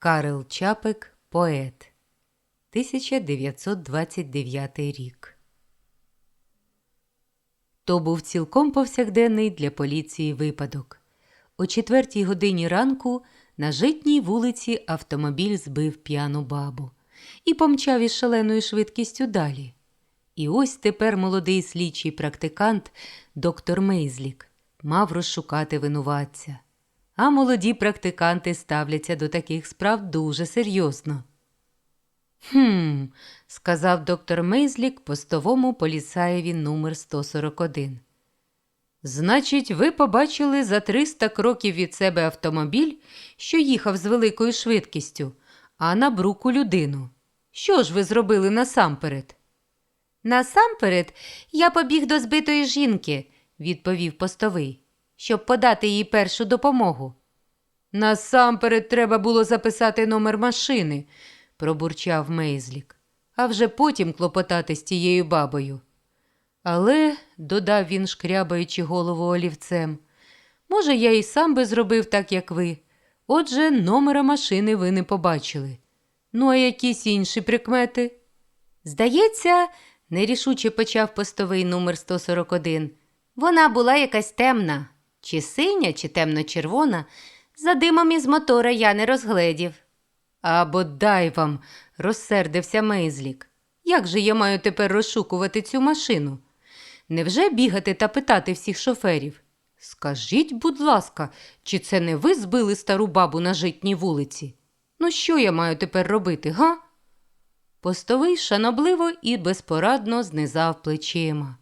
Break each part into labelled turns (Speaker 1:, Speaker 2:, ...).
Speaker 1: Карел Чапик, поет. 1929 рік. То був цілком повсякденний для поліції випадок. О четвертій годині ранку на житній вулиці автомобіль збив п'яну бабу і помчав із шаленою швидкістю далі. І ось тепер молодий слідчий практикант, доктор Мейзлік, мав розшукати винуватця. А молоді практиканти ставляться до таких справ дуже серйозно. Хм, сказав доктор Мейзлік постовому поліцаєві номер 141. Значить, ви побачили за 300 кроків від себе автомобіль, що їхав з великою швидкістю, а на бруку людину. Що ж ви зробили насамперед? Насамперед я побіг до збитої жінки, відповів постовий, щоб подати їй першу допомогу. Насамперед треба було записати номер машини, пробурчав Мейзлік, а вже потім клопотати з тією бабою. Але, додав він, шкрябаючи голову олівцем, може, я і сам би зробив так, як ви. Отже, номера машини ви не побачили. Ну, а якісь інші прикмети? Здається, нерішуче почав постовий номер 141. Вона була якась темна, чи синя, чи темно-червона. За димом із мотора я не розгледів. А бодай вам, розсердився Мейзлік. Як же я маю тепер розшукувати цю машину? Невже бігати та питати всіх шоферів? Скажіть, будь ласка, чи це не ви збили стару бабу на житній вулиці? Ну, що я маю тепер робити, га? Постовий шанобливо і безпорадно знизав плечима.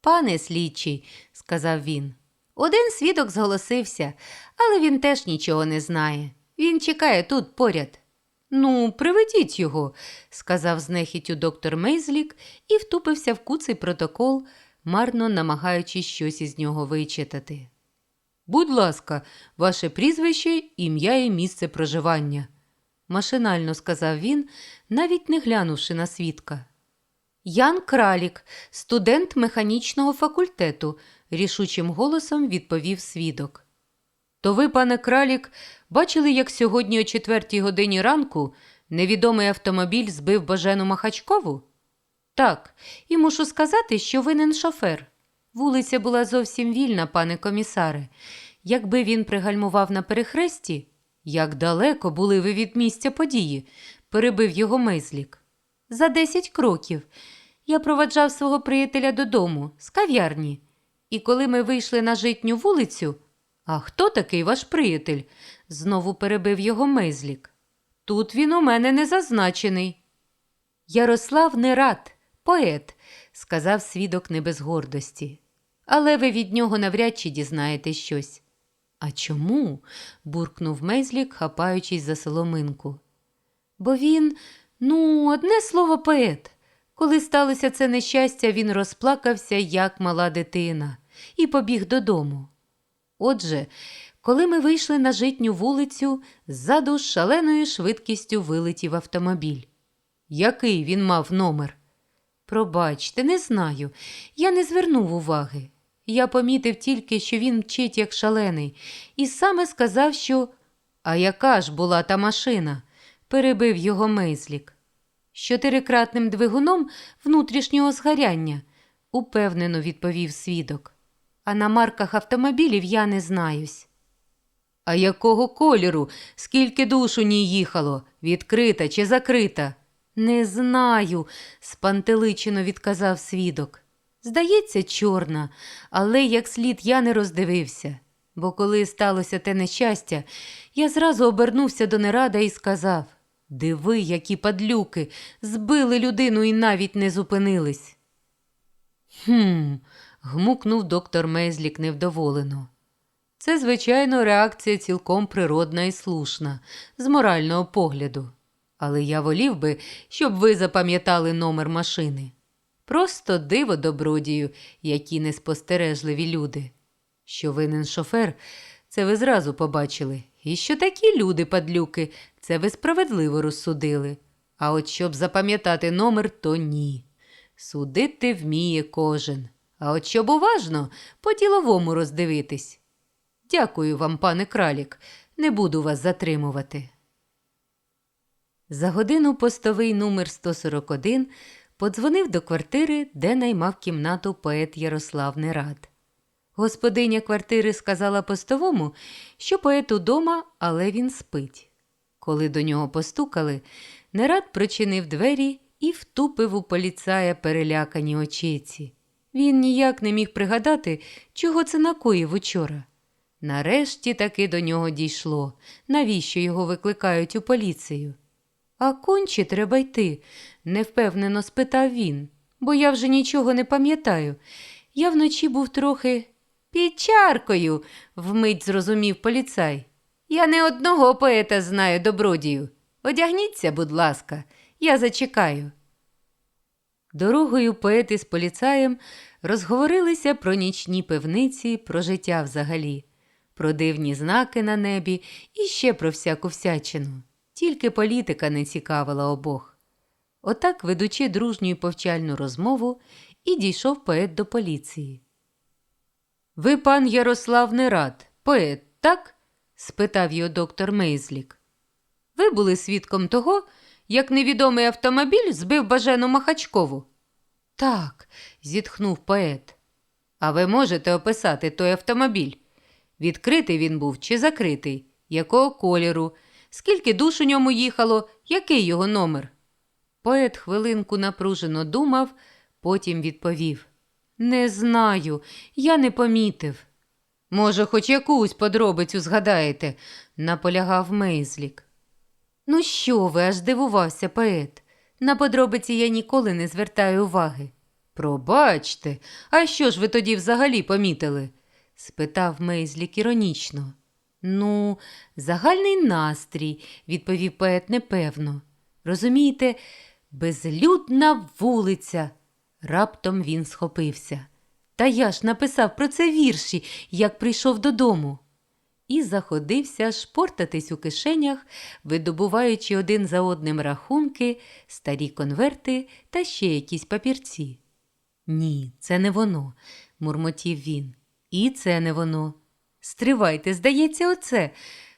Speaker 1: Пане слідчий, сказав він, один свідок зголосився, але він теж нічого не знає. Він чекає тут поряд. Ну, приведіть його, сказав знехітю доктор Мейзлік і втупився в куций протокол, марно намагаючись щось із нього вичитати. Будь ласка, ваше прізвище, ім'я і місце проживання, машинально сказав він, навіть не глянувши на свідка. Ян Кралік, студент механічного факультету, рішучим голосом відповів свідок. То ви, пане Кралік, бачили, як сьогодні о четвертій годині ранку невідомий автомобіль збив Божену Махачкову? Так, і мушу сказати, що винен шофер. Вулиця була зовсім вільна, пане комісаре. Якби він пригальмував на перехресті, як далеко були ви від місця події, перебив його мизлік. За десять кроків. Я проваджав свого приятеля додому, з кав'ярні. І коли ми вийшли на житню вулицю. А хто такий ваш приятель? знову перебив його мизлік. Тут він у мене не зазначений. Ярослав Нерад, поет, сказав свідок не без гордості. Але ви від нього навряд чи дізнаєте щось. А чому? буркнув Мезлік, хапаючись за соломинку. Бо він, ну, одне слово, поет. Коли сталося це нещастя, він розплакався, як мала дитина, і побіг додому. Отже, коли ми вийшли на житню вулицю, ззаду з шаленою швидкістю вилетів автомобіль. Який він мав номер? Пробачте, не знаю. Я не звернув уваги. Я помітив тільки, що він мчить як шалений, і саме сказав, що. А яка ж була та машина? перебив його мейзлік. З чотирикратним двигуном внутрішнього згаряння, упевнено відповів свідок. А на марках автомобілів я не знаюсь. А якого кольору? Скільки душ у ній їхало? Відкрита чи закрита? Не знаю, спантеличено відказав свідок. Здається, чорна, але як слід я не роздивився. Бо коли сталося те нещастя, я зразу обернувся до нерада і сказав Диви, які падлюки, збили людину і навіть не зупинились. Хм, гмукнув доктор Мезлік невдоволено. Це, звичайно, реакція цілком природна і слушна, з морального погляду. Але я волів би, щоб ви запам'ятали номер машини. Просто диво добродію, які неспостережливі люди. Що винен шофер, це ви зразу побачили, і що такі люди, падлюки, це ви справедливо розсудили. А от щоб запам'ятати номер, то ні. Судити вміє кожен. А от щоб уважно, по-діловому роздивитись. Дякую вам, пане кралік, не буду вас затримувати. За годину постовий номер 141 подзвонив до квартири, де наймав кімнату поет Ярослав Нерад. Господиня квартири сказала постовому, що поет удома, але він спить. Коли до нього постукали, Нерад причинив двері і втупив у поліцая перелякані очиці. Він ніяк не міг пригадати, чого це накоїв учора. Нарешті таки до нього дійшло, навіщо його викликають у поліцію. А конче треба йти, невпевнено спитав він, бо я вже нічого не пам'ятаю. Я вночі був трохи під чаркою, вмить зрозумів поліцай. Я не одного поета знаю добродію. Одягніться, будь ласка, я зачекаю. Дорогою поети з поліцаєм розговорилися про нічні пивниці, про життя взагалі, про дивні знаки на небі і ще про всяку всячину. Тільки політика не цікавила обох. Отак, ведучи дружню і повчальну розмову, і дійшов поет до поліції. Ви, пан Ярослав Нерад, поет, так? Спитав його доктор Мейзлік. Ви були свідком того, як невідомий автомобіль збив бажену Махачкову? Так, зітхнув поет. А ви можете описати той автомобіль? Відкритий він був чи закритий? Якого кольору? Скільки душ у ньому їхало? Який його номер? Поет хвилинку напружено думав, потім відповів: Не знаю, я не помітив. Може, хоч якусь подробицю згадаєте, наполягав Мейзлік. Ну що ви, аж дивувався поет. На подробиці я ніколи не звертаю уваги. Пробачте, а що ж ви тоді взагалі помітили? спитав Мейзлік іронічно. Ну, загальний настрій, відповів поет непевно. Розумієте, безлюдна вулиця. Раптом він схопився. Та я ж написав про це вірші, як прийшов додому. І заходився шпортатись у кишенях, видобуваючи один за одним рахунки, старі конверти та ще якісь папірці. Ні, це не воно, мурмотів він. І це не воно. Стривайте, здається, оце,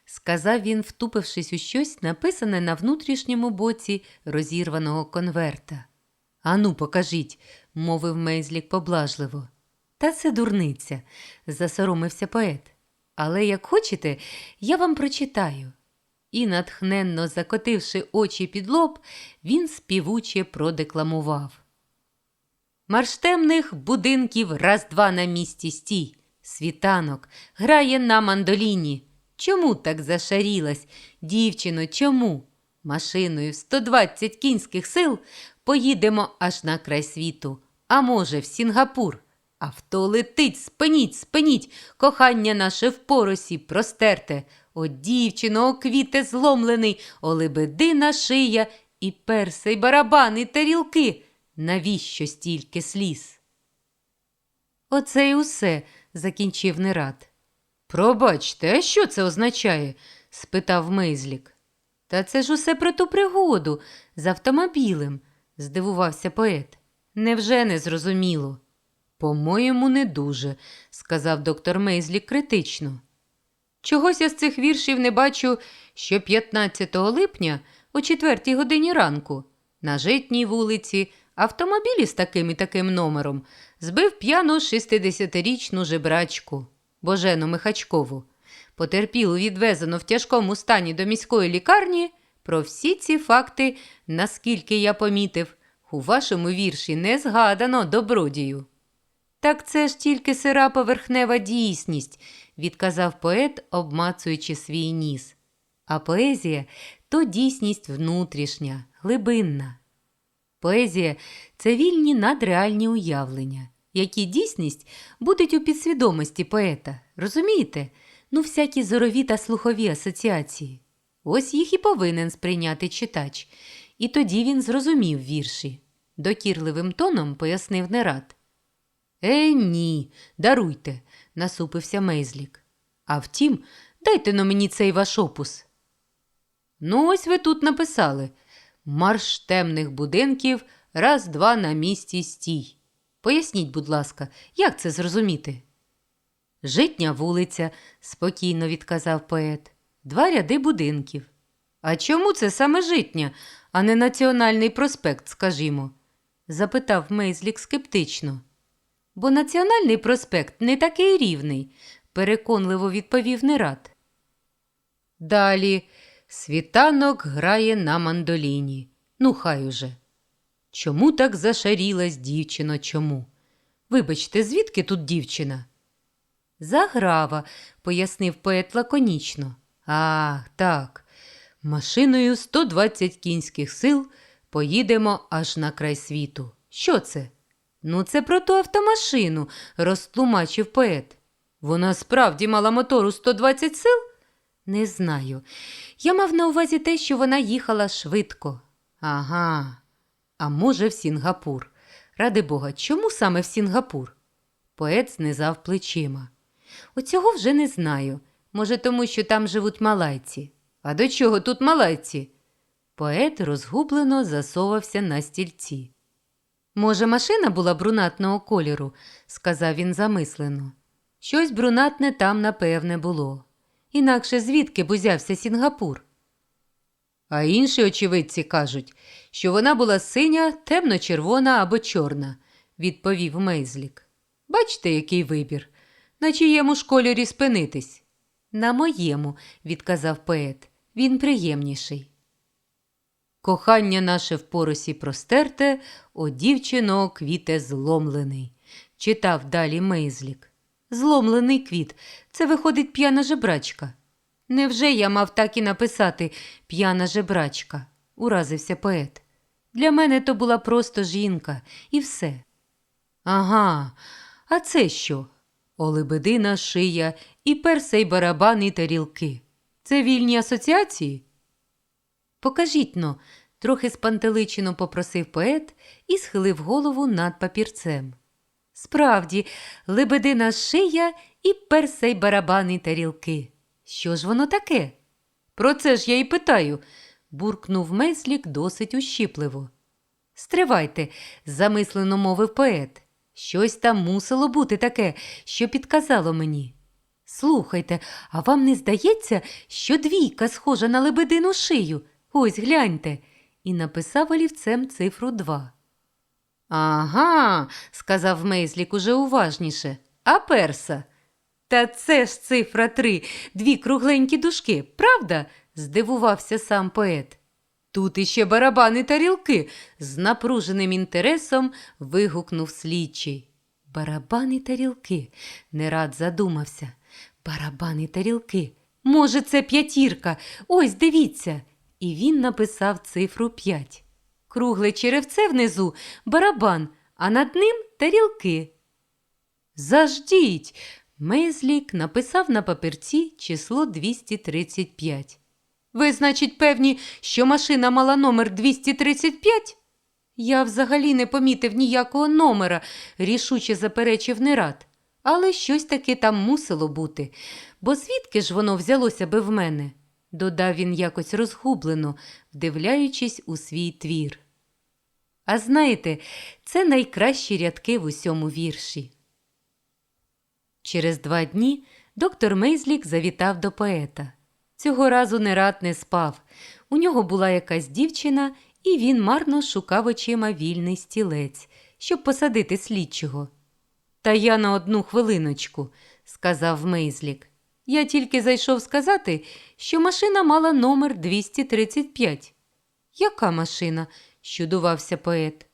Speaker 1: сказав він, втупившись у щось, написане на внутрішньому боці розірваного конверта. Ану, покажіть, мовив Мейзлік поблажливо. Та це дурниця, засоромився поет. Але як хочете, я вам прочитаю. І, натхненно закотивши очі під лоб, він співуче продекламував. Марш темних будинків раз-два на місці стій. Світанок грає на мандоліні. Чому так зашарілась, дівчино, чому? Машиною в 120 кінських сил поїдемо аж на край світу, а може, в Сінгапур. Авто летить, спиніть, спиніть, кохання наше в поросі простерте. О, дівчино, о квіте зломлений, о лебедина шия, і перси, і барабани, і тарілки. Навіщо стільки сліз? Оце й усе, закінчив Нерад. Пробачте, а що це означає? спитав Мейзлік. Та це ж усе про ту пригоду з автомобілем, здивувався поет. Невже не зрозуміло? По-моєму, не дуже, сказав доктор Мейзлік критично. Чогось я з цих віршів не бачу, що 15 липня о 4 годині ранку на житній вулиці автомобілі з таким і таким номером збив п'яну 60-річну жебрачку Божену Михачкову. Потерпілу відвезено в тяжкому стані до міської лікарні. Про всі ці факти, наскільки я помітив, у вашому вірші не згадано добродію. Так це ж тільки сира поверхнева дійсність, відказав поет, обмацуючи свій ніс. А поезія то дійсність внутрішня, глибинна. Поезія це вільні надреальні уявлення, які дійсність будуть у підсвідомості поета. Розумієте? Ну, всякі зорові та слухові асоціації. Ось їх і повинен сприйняти читач. І тоді він зрозумів вірші. Докірливим тоном пояснив Нерад. Е, ні, даруйте, насупився Мейзлік. А втім, дайте но мені цей ваш опус. Ну, ось ви тут написали Марш темних будинків, раз-два на місці стій. Поясніть, будь ласка, як це зрозуміти? Житня вулиця, спокійно відказав поет. Два ряди будинків. А чому це саме житня, а не національний проспект, скажімо? запитав Мейзлік скептично. Бо національний проспект не такий рівний, переконливо відповів Нерад. Далі світанок грає на мандоліні. Ну, хай уже. Чому так зашарілась дівчино? Чому? Вибачте, звідки тут дівчина? Заграва, пояснив поет лаконічно. Ах, так. Машиною 120 кінських сил поїдемо аж на край світу. Що це? Ну, це про ту автомашину, розтлумачив поет. Вона справді мала мотору 120 сил? Не знаю. Я мав на увазі те, що вона їхала швидко. Ага. А може, в Сінгапур. Ради Бога, чому саме в Сінгапур? Поет знизав плечима. Оцього вже не знаю. Може, тому що там живуть малайці. А до чого тут малайці? Поет розгублено засовався на стільці. Може, машина була брунатного кольору, сказав він замислено. Щось брунатне там, напевне, було. Інакше звідки б узявся Сінгапур? А інші очевидці кажуть, що вона була синя, темно-червона або чорна, відповів Мейзлік. Бачите, який вибір. На чиєму ж кольорі спинитись? На моєму, відказав поет. Він приємніший. Кохання наше в поросі простерте, о дівчино квіте зломлений, читав далі Мейзлік. Зломлений квіт це виходить п'яна жебрачка. Невже я мав так і написати п'яна жебрачка? уразився поет. Для мене то була просто жінка, і все. Ага, а це що? Олебедина шия і персей барабан і тарілки. Це вільні асоціації? Покажіть но, трохи спантеличено попросив поет і схилив голову над папірцем. Справді, лебедина шия і персей барабан і тарілки. Що ж воно таке? Про це ж я й питаю, буркнув Меслік досить ущіпливо. Стривайте, замислено мовив поет. Щось там мусило бути таке, що підказало мені. Слухайте, а вам не здається, що двійка схожа на лебедину шию? Ось гляньте. І написав олівцем цифру два. Ага, сказав Мейзлік уже уважніше. А перса? Та це ж цифра три, дві кругленькі дужки, правда? здивувався сам поет. Тут іще барабани тарілки, з напруженим інтересом вигукнув слідчий. Барабани тарілки, не рад задумався. Барабани тарілки. Може, це п'ятірка. Ось дивіться. І він написав цифру п'ять. Кругле черевце внизу барабан, а над ним тарілки. Заждіть. Мезлік написав на папірці число 235. Ви, значить, певні, що машина мала номер 235? Я взагалі не помітив ніякого номера, рішуче заперечив Нерад. Але щось таки там мусило бути, бо звідки ж воно взялося би в мене? Додав він якось розгублено, вдивляючись у свій твір. А знаєте, це найкращі рядки в усьому вірші. Через два дні доктор Мейзлік завітав до поета. Цього разу Нерад не спав. У нього була якась дівчина, і він марно шукав очима вільний стілець, щоб посадити слідчого. Та я на одну хвилиночку, сказав Мейзлік. Я тільки зайшов сказати, що машина мала номер 235. Яка машина? щудувався поет.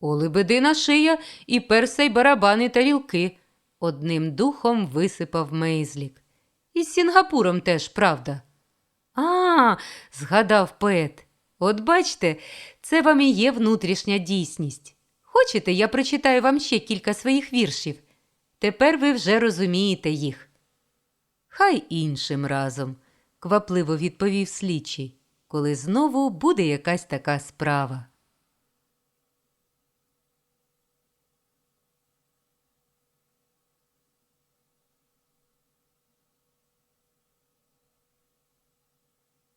Speaker 1: О, лебедина шия і персей барабани тарілки, одним духом висипав Мейзлік. І з Сінгапуром теж, правда. А, згадав поет. От бачте, це вам і є внутрішня дійсність. Хочете, я прочитаю вам ще кілька своїх віршів. Тепер ви вже розумієте їх. Хай іншим разом, квапливо відповів слідчий, коли знову буде якась така справа.